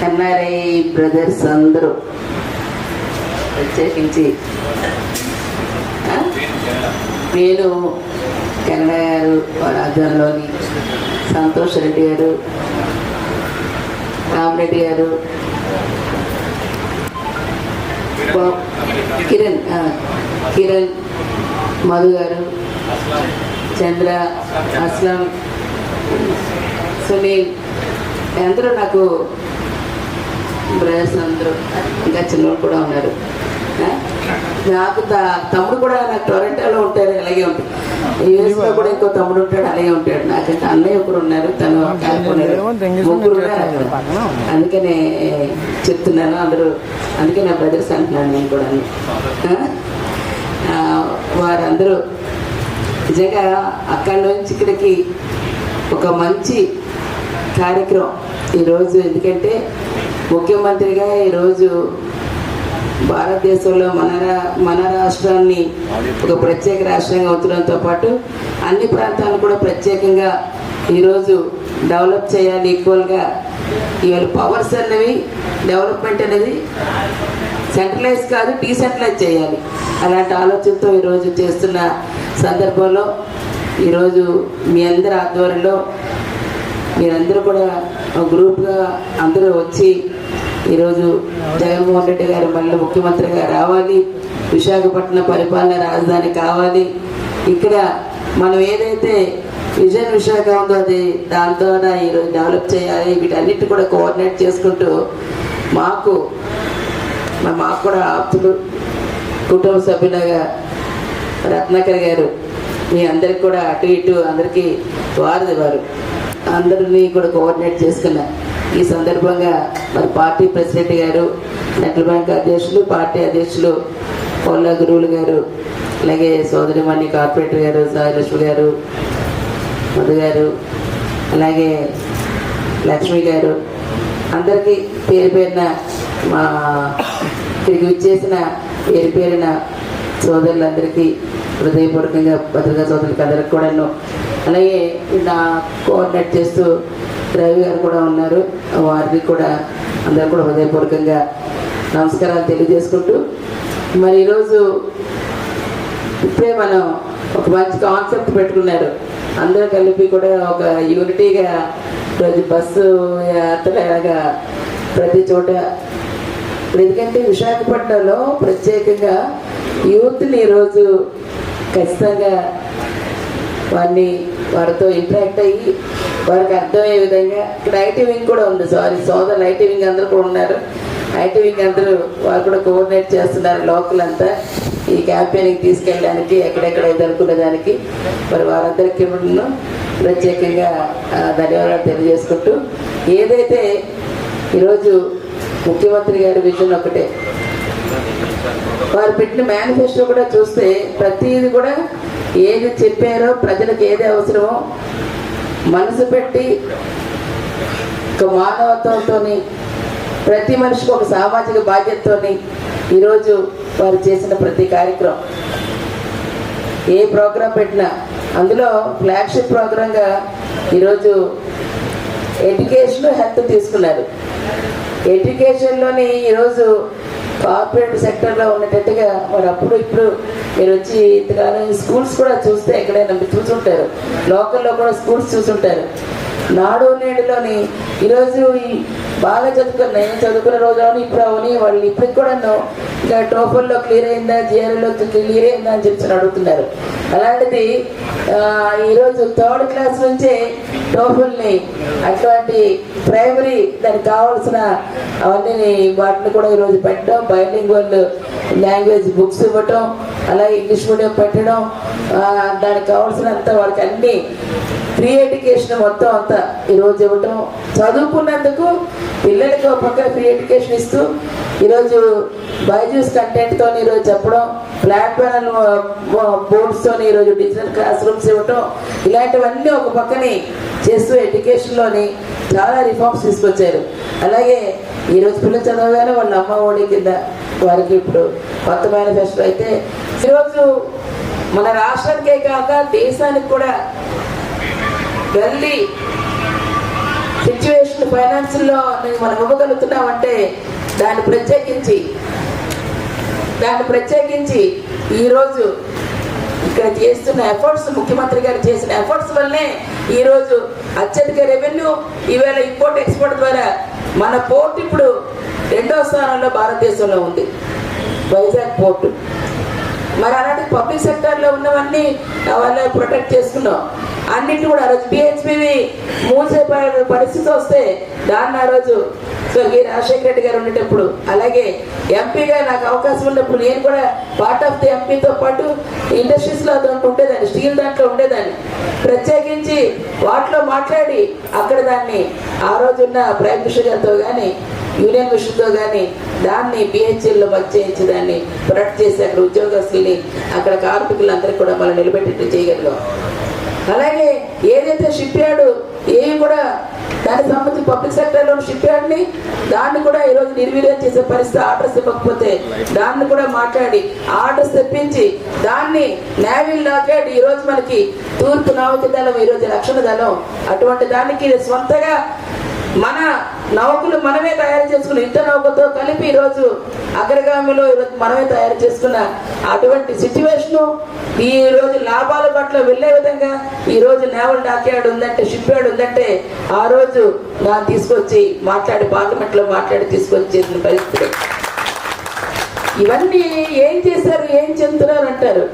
NRI brothers అందరూ ప్రత్యేకించి నేను కెనడా గారు వారి ఆధ్వర్యంలోని సంతోష్ రెడ్డి గారు రామరెడ్డి గారు కిరణ్ కిరణ్ మధు గారు చంద్ర అస్లం సునీల్ అందరూ నాకు బ్రదర్స్ అందరూ ఇంకా చిన్నోడు కూడా ఉన్నారు? నాకు తమ్ముడు కూడా నాకు టొరంటోలో ఉంటాడు అలాగే ఉంటాడు. యూఎస్లో కూడా ఇంకో తమ్ముడు ఉంటాడు అలాగే ఉంటాడు. నాకంటే అన్నయ్య ఒకరు ఉన్నారు తను ముగ్గురు. అందుకనే చెప్తున్నాను అందరూ అందుకే నా బ్రదర్స్ అంటున్నాను నేను కూడా. వారందరూ నిజంగా అక్కడి నుంచి ఇక్కడికి ఒక మంచి కార్యక్రమం ఈరోజు. ఎందుకంటే ముఖ్యమంత్రిగా ఈరోజు భారతదేశంలో మన రా- మన రాష్ట్రాన్ని ఒక ప్రత్యేక రాష్ట్రంగా అవుతుండడంతో పాటు అన్ని ప్రాంతాలను కూడా ప్రత్యేకంగా ఈరోజు డెవలప్ చేయాలి ఈక్వల్గా ఇవాళ పవర్స్ అనేవి డెవలప్మెంట్ అనేది సెంట్రలైజ్ కాదు డీసెంట్రలైజ్ చేయాలి. అలాంటి ఆలోచనతో ఈరోజు చేస్తున్న సందర్భంలో ఈరోజు మీ అందరి ఆధ్వర్యంలో మీరందరూ కూడా ఒక గ్రూప్గా అందరూ వచ్చి ఈరోజు జగన్మోహన్ రెడ్డి గారు మళ్ళీ ముఖ్యమంత్రిగా రావాలి. విశాఖపట్నం పరిపాలన రాజధాని కావాలి. ఇక్కడ మనం ఏదైతే విజన్ విశాఖ ఉందో అది దాంతో ఈరోజు డెవలప్ చేయాలి. వీటన్నిటి కూడా కోఆర్డినేట్ చేసుకుంటూ మాకు మా మాకు కూడా ఆప్తులు కుటుంబ సభ్యులుగా రత్నాకర్ గారు మీ అందరికి కూడా అటు ఇటు అందరికీ వారిది వారు అందరినీ కూడా కోఆర్డినేట్ చేసుకున్నారు ఈ సందర్భంగా మరి పార్టీ ప్రెసిడెంట్ గారు సెంట్రల్ బ్యాంక్ అధ్యక్షులు పార్టీ అధ్యక్షులు పొల్ల గురువులు గారు అలాగే సోదరిమణి కార్పొరేటర్ గారు సాయిలక్ష్మి గారు మధు గారు అలాగే లక్ష్మి గారు అందరికీ పేరు పేరున మా ఇక్కడికి వచ్చేసిన పేరు పేరిన సోదరులందరికీ హృదయపూర్వకంగా భద్రతా సోదరులకి అందరికి కూడాను అలాగే నా కోఆర్డినేట్ చేస్తూ రవి గారు కూడా ఉన్నారు. వారికి కూడా అందరు కూడా హృదయపూర్వకంగా నమస్కారాలు తెలియజేసుకుంటూ మరి ఈరోజు ఇప్పుడే మనం ఒక మంచి కాన్సెప్ట్ పెట్టుకున్నారు. అందరూ కలిపి కూడా ఒక యూనిటీగా ప్రతి బస్సు యాత్రలాగా ప్రతి చోట ఎందుకంటే విశాఖపట్నంలో ప్రత్యేకంగా యూత్ని ఈరోజు ఖచ్చితంగా వారిని వారితో ఇంటరాక్ట్ అయ్యి వారికి అర్థమయ్యే విధంగా ఇక్కడ ఐటీ వింగ్ కూడా ఉంది. సారీ సోదరులు ఐటీ వింగ్ అందరూ కూడా ఉన్నారు. ఐటీ వింగ్ అందరూ వారు కూడా కోఆర్డినేట్ చేస్తున్నారు లోకల్ అంతా ఈ క్యాంపెయినింగ్ తీసుకెళ్ళడానికి ఎక్కడెక్కడ ఎదుర్కొనే దానికి మరి వారందరికీ ప్రత్యేకంగా ధన్యవాదాలు తెలియజేసుకుంటూ ఏదైతే ఈరోజు ముఖ్యమంత్రి గారి విజన్ ఒకటే వారు పెట్టిన మేనిఫెస్టో కూడా చూస్తే ప్రతిది కూడా ఏది చెప్పారో ప్రజలకు ఏది అవసరమో మనసు పెట్టి ఒక మానవత్వంతో ప్రతి మనిషికి ఒక సామాజిక బాధ్యతతో ఈరోజు వారు చేసిన ప్రతి కార్యక్రమం. ఏ ప్రోగ్రాం పెట్టినా అందులో ఫ్లాగ్షిప్ ప్రోగ్రాంగా ఈరోజు ఎడ్యుకేషన్ హెల్త్ తీసుకున్నారు. ఎడ్యుకేషన్లోని ఈరోజు కార్పొరేట్ సెక్టర్లో ఉన్నట్టుగా మరి అప్పుడు ఇప్పుడు మీరు వచ్చి ఇంతకాలం స్కూల్స్ కూడా చూస్తే ఎక్కడైనా మీరు చూసుంటారు లోకల్లో కూడా స్కూల్స్ చూసుంటారు నాడు నేడులోని ఈరోజు ఈ బాగా చదువుకున్న నేను చదువుకున్న రోజులోని ఇప్పుడు అవని వాళ్ళు ఇప్పటికి కూడా ఇంకా టోఫల్లో క్లియర్ అయిందా జిఆర్ఎల్లో క్లియర్ అయిందా అని చెప్పి అడుగుతున్నారు. అలాంటిది ఈరోజు థర్డ్ క్లాస్ నుంచే టోఫుల్ని అటువంటి ప్రైమరీ దానికి కావాల్సిన అవన్నీ వాటిని కూడా ఈరోజు పెట్టడం బైలింగ్వల్ లాంగ్వేజ్ బుక్స్ ఇవ్వటం అలాగే ఇంగ్లీష్ మీడియం పెట్టడం దానికి కావాల్సినంత వాళ్ళకి అన్ని ఎడ్యుకేషన్ మొత్తం అంతా ఈరోజు ఇవ్వటం. చదువుకున్నందుకు పిల్లలకి ఒక పక్కన ఫ్రీ ఎడ్యుకేషన్ ఇస్తూ ఈరోజు బైజూస్ కంటెంట్తో ఈరోజు చెప్పడం ఫ్లాట్ ప్యానల్ బోర్డ్స్తో ఈరోజు డిజిటల్ క్లాస్ రూమ్స్ ఇవ్వటం ఇలాంటివన్నీ ఒక పక్కని చేస్తూ ఎడ్యుకేషన్లోని చాలా రిఫార్మ్స్ తీసుకొచ్చారు. అలాగే ఈరోజు పిల్లలు చదవగానే వాళ్ళ అమ్మ ఒడి కింద వారికి ఇప్పుడు కొత్త మేనిఫెస్టో అయితే ఈరోజు మన రాష్ట్రానికే కాక దేశానికి కూడా వెళ్ళి సిచ్యువేషన్ ఫైనాన్స్లో మనం ఇవ్వగలుగుతున్నామంటే దాన్ని ప్రత్యేకించి దాన్ని ప్రత్యేకించి ఈరోజు ఇక్కడ చేస్తున్న ఎఫర్ట్స్ ముఖ్యమంత్రి గారు చేసిన ఎఫర్ట్స్ వల్లనే ఈరోజు అత్యధిక రెవెన్యూ ఈవేళ ఇంపోర్ట్ ఎక్స్పోర్ట్ ద్వారా మన పోర్ట్ ఇప్పుడు రెండో స్థానంలో భారతదేశంలో ఉంది. వైజాగ్ పోర్టు మరి అలాంటి పబ్లిక్ సెక్టర్లో ఉన్నవన్నీ వాళ్ళ ప్రొటెక్ట్ చేసుకున్నాం. అన్నింటి కూడా ఆ రోజు పిహెచ్పివి మూసే పరిస్థితి వస్తే దాన్ని ఆ రోజు స్వర్గీయ రాజశేఖర రెడ్డి గారు ఉండేటప్పుడు అలాగే ఎంపీగా నాకు అవకాశం ఉన్నప్పుడు నేను కూడా పార్ట్ ఆఫ్ ది ఎంపీతో పాటు ఇండస్ట్రీస్లో దాంట్లో ఉండేదాన్ని స్టీల్ దాంట్లో ఉండేదాన్ని. ప్రత్యేకించి వాటిలో మాట్లాడి అక్కడ దాన్ని ఆ రోజున్న ప్రైమ్ మినిస్టర్ గారితో కానీ యూనియన్ మిషన్తో కానీ దాన్ని పిహెచ్ఎల్లో వర్క్ చేయించి దాన్ని ప్రొడక్ట్ చేసి అక్కడ ఉద్యోగస్తుల్ని అక్కడ కార్మికులందరికీ కూడా మనం నిలబెట్టేట్టు చేయగలిగాం. అలాగే ఏదైతే షిప్ యార్డు ఏవి కూడా దానికి సంబంధించి పబ్లిక్ సెక్టర్లో షిప్ యార్డ్ని దాన్ని కూడా ఈరోజు నిర్వీర్యం చేసే పరిస్థితి ఆర్డర్స్ ఇవ్వకపోతే దాన్ని కూడా మాట్లాడి ఆర్డర్స్ తెప్పించి దాన్ని నేవీ లాకెట్ ఈరోజు మనకి తూర్పు నావిక దళం ఈరోజు రక్షణ దళం అటువంటి దానికి స్వంతగా మన నౌకలు మనమే తయారు చేసుకున్న యుద్ధ నౌకతో కలిపి ఈరోజు అగ్రగామిలో ఈరోజు మనమే తయారు చేసుకున్న అటువంటి సిచ్యువేషను ఈ రోజు లాభాల పట్ల వెళ్ళే విధంగా ఈరోజు నేవల్ డాక్యార్డ్ ఉందంటే షిప్ యార్డ్ ఉందంటే ఆ రోజు నాకు తీసుకొచ్చి మాట్లాడి పార్లమెంట్లో మాట్లాడి తీసుకొచ్చి చేసిన పరిస్థితి. ఇవన్నీ ఏం చేశారు ఏం చెందుతున్నారు అంటారు?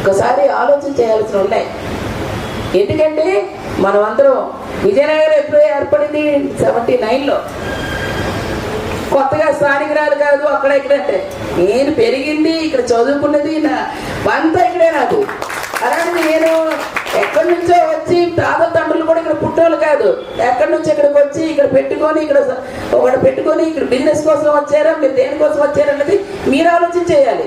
ఒకసారి ఆలోచన చేయాల్సి ఉన్నాయి. ఎందుకంటే మనం అందరం విజయనగరం ఎప్పుడు ఏర్పడింది? సెవెంటీ నైన్లో కొత్తగా స్థానికురాలు కాదు అక్కడ ఇక్కడ అంటే. నేను పెరిగింది ఇక్కడ చదువుకున్నది నా అంతా ఇక్కడే నాకు. అలాంటి నేను ఎక్కడి నుంచో వచ్చి తాత తండ్రులు కూడా ఇక్కడ పుట్టోళ్ళు కాదు. ఎక్కడి నుంచి ఇక్కడికి వచ్చి ఇక్కడ పెట్టుకొని ఇక్కడ ఒకటి పెట్టుకొని ఇక్కడ బిజినెస్ కోసం వచ్చారా మీరు దేనికోసం వచ్చారన్నది మీరు ఆలోచన చేయాలి.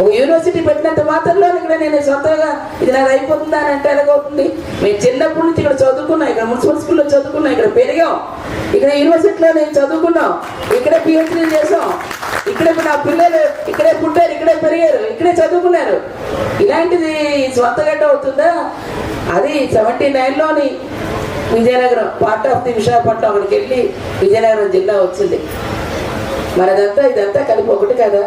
ఒక యూనివర్సిటీ పెట్టినంత మాత్రంలో ఇక్కడ నేను సొంతంగా ఇది నాకు అయిపోతుందా అని అంటే ఎలాగవుతుంది? మేము చిన్నప్పటి నుంచి ఇక్కడ చదువుకున్నాం ఇక్కడ మున్సిపల్ స్కూల్లో చదువుకున్నాం ఇక్కడ పెరిగాం. ఇక్కడ యూనివర్సిటీలో నేను చదువుకున్నాం. ఇక్కడే పిహెచ్డీ చేసాం ఇక్కడే నా పిల్లలు ఇక్కడే పుట్టారు ఇక్కడే పెరిగారు ఇక్కడే చదువుకున్నారు. ఇలాంటిది సొంత అవుతుందా? అది seventy నైన్లోని Vizianagaram part of the Visakhapatnam అక్కడికి వెళ్ళి విజయనగరం జిల్లా వచ్చింది. మరి అదంతా ఇదంతా కలిపి ఒకటి కదా?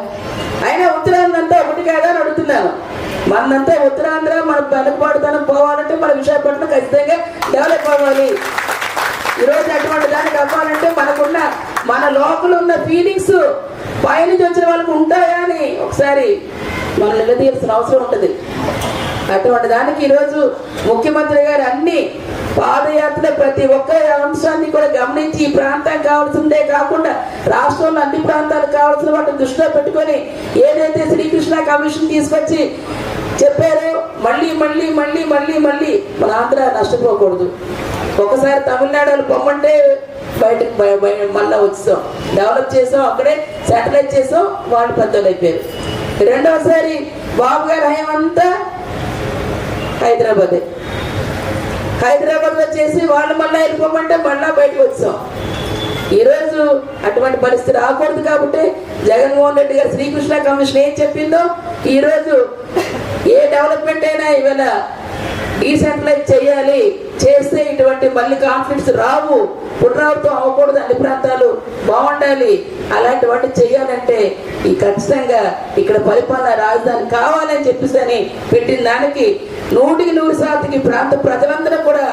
అయినా ఉత్తరాంధ్ర అంతా ఒకటి కాదా అని అడుగుతున్నాను. మనంతా ఉత్తరాంధ్ర మన వెనకబాటుతనం పోవాలంటే మన విశాఖపట్నం ఖచ్చితంగా డెవలప్ అవ్వాలి. ఈరోజు అటువంటి దానికి అవ్వాలంటే మనకున్న మన లోపల ఉన్న ఫీలింగ్స్ పైనుంచి వచ్చిన వాళ్ళకు ఉంటాయా అని ఒకసారి మనం నిలదీయాల్సిన అవసరం ఉంటుంది. అటువంటి దానికి ఈరోజు ముఖ్యమంత్రి గారు అన్ని పాదయాత్ర ప్రతి ఒక్క అంశాన్ని కూడా గమనించి ఈ ప్రాంతం కావాల్సిందే కాకుండా రాష్ట్రంలో అన్ని ప్రాంతాలు కావాల్సిన వాటిని దృష్టిలో పెట్టుకొని ఏదైతే శ్రీకృష్ణ కమిషన్ తీసుకొచ్చి చెప్పారు. మళ్ళీ మళ్ళీ మళ్ళీ మళ్ళీ మళ్ళీ. మన ఆంధ్ర నష్టపోకూడదు. ఒకసారి తమిళనాడు వాళ్ళు పొమ్మంటే బయటకు మళ్ళీ మళ్ళా వచ్చాం డెవలప్ చేసాం. అక్కడే శాటిలైట్ చేసాం. వాళ్ళు పెద్దలు అయిపోయారు రెండవసారి బాబు గారి హయం అంతా హైదరాబాద్. హైదరాబాద్ చేసి వాళ్ళు మళ్ళీ వెళ్ళిపోమంటే మళ్ళా బయటకు వచ్చాం ఈరోజు అటువంటి పరిస్థితి రాకూడదు కాబట్టి జగన్మోహన్ రెడ్డి గారు శ్రీకృష్ణ కమిషన్ ఏం చెప్పిందో ఈరోజు ఏ డెవలప్మెంట్ అయినా ఇవాళ డీసెంట్రలైజ్ చేయాలి చేస్తే ఇటువంటి మళ్ళీ కాన్ఫ్లిక్ట్స్ రావు. పునరావృతం అవ్వకూడదు అన్ని ప్రాంతాలు బాగుండాలి. అలాంటి వాటిని చేయాలంటే ఈ ఖచ్చితంగా ఇక్కడ పరిపాలన రాజధాని కావాలని చెప్పేసి అని పెట్టిన దానికి నూటికి నూరు శాతం ఈ ప్రాంత ప్రజలందరూ కూడా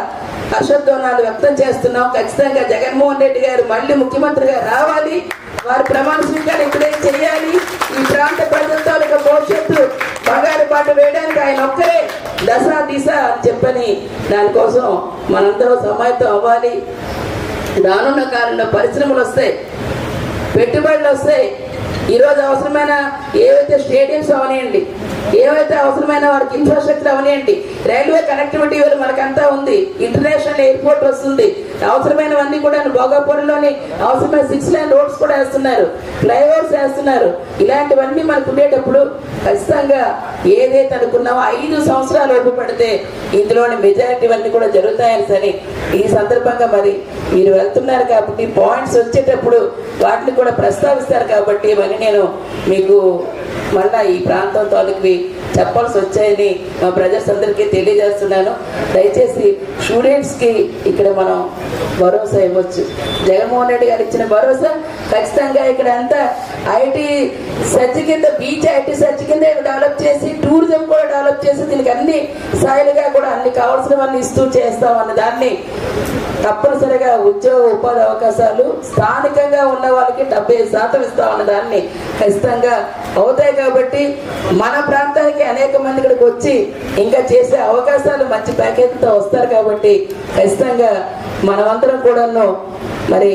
హర్షధ్వానాలు వ్యక్తం చేస్తున్నాం. ఖచ్చితంగా జగన్మోహన్ రెడ్డి గారు మళ్ళీ ముఖ్యమంత్రిగా రావాలి. వారి ప్రమాణ స్వీకారం ఇక్కడే చేయాలి. ఈ ప్రాంత ప్రజలతో భవిష్యత్తు బంగారు పాట వేయడానికి ఆయన ఒక్కరే దశ దిశ అని చెప్పని దానికోసం మనందరం సమాయత్తం అవ్వాలి. రానున్న కాలంలో పరిశ్రమలు వస్తాయి పెట్టుబడులు వస్తాయి. ఈరోజు అవసరమైన ఏవైతే స్టేడియంస్ అవనియండి ఏవైతే అవసరమైన వారికి ఇన్ఫ్రాస్ట్రక్చర్ అవనియండి రైల్వే కనెక్టివిటీ వల్ల మనకంతా ఉంది. ఇంటర్నేషనల్ ఎయిర్పోర్ట్ వస్తుంది. అవసరమైనవన్నీ కూడా భోగాపురంలోని అవసరమైన సిక్స్ లైన్ రోడ్స్ కూడా వేస్తున్నారు. ఫ్లైఓవర్స్ వేస్తున్నారు. ఇలాంటివన్నీ మనకు ఉండేటప్పుడు ఖచ్చితంగా ఏదైతే అనుకున్నామో ఐదు సంవత్సరాలు ఉపపడితే పడితే ఇందులోని మెజారిటీ అన్నీ కూడా జరుగుతాయని సరే. ఈ సందర్భంగా మరి మీరు వెళ్తున్నారు కాబట్టి పాయింట్స్ వచ్చేటప్పుడు వాటిని కూడా ప్రస్తావిస్తారు కాబట్టి మరి నేను మీకు మళ్ళా ఈ ప్రాంతం తాలూకువి చెప్పాల్సి వచ్చాయని మా బ్రదర్స్ అందరికీ తెలియజేస్తున్నాను. దయచేసి స్టూడెంట్స్కి ఇక్కడ మనం భరోసా ఇవ్వచ్చు. జగన్మోహన్ రెడ్డి గారు ఇచ్చిన భరోసా ఖచ్చితంగా ఇక్కడ అంతా ఐటీ సెర్చ్ కింద బీచ్ ఐటీ సెర్చ్ కింద డెవలప్ చేసి టూరిజం కూడా డెవలప్ చేసి దీనికి అన్ని స్థాయిలుగా కూడా అన్ని కావాల్సినవన్నీ ఇస్తూ చేస్తాం అన్న దాన్ని తప్పనిసరిగా ఉద్యోగ ఉపాధి అవకాశాలు స్థానికంగా ఉన్న వాళ్ళకి డెబ్బై శాతం ఇస్తామన్న దాన్ని ఖచ్చితంగా అవుతాయి కాబట్టి మన ప్రాంతానికి అనేక మంది ఇక్కడికి వచ్చి ఇంకా చేసే అవకాశాలు మంచి ప్యాకేజీతో వస్తారు కాబట్టి ఖచ్చితంగా మనమందరం కూడాను మరి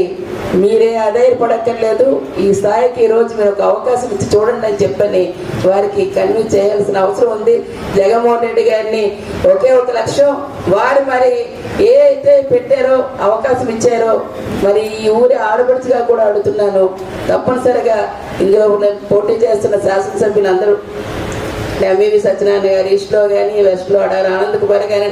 మీరే ఆధారపడక్కర్లేదు. ఈ స్థాయికి ఈరోజు రోజు మీరు ఒక అవకాశం ఇచ్చి చూడండి అని చెప్పని వారికి కన్విన్స్ చేయాల్సిన అవసరం ఉంది. జగన్మోహన్ రెడ్డి గారిని ఒకే ఒక లక్ష్యం. వారు మరి ఏ అయితే పెట్టారో అవకాశం ఇచ్చారో మరి ఈ ఊరి ఆడపడుచుగా కూడా అడుగుతున్నాను తప్పనిసరిగా ఇందులో ఉన్న పోటీ చేస్తున్న శాసనసభ్యులందరూ ఎంవివి సత్యనారాయణ గారు ఈస్ట్లో కానీ వెస్ట్లో అడారు ఆనంద్ కుమార్ కానీ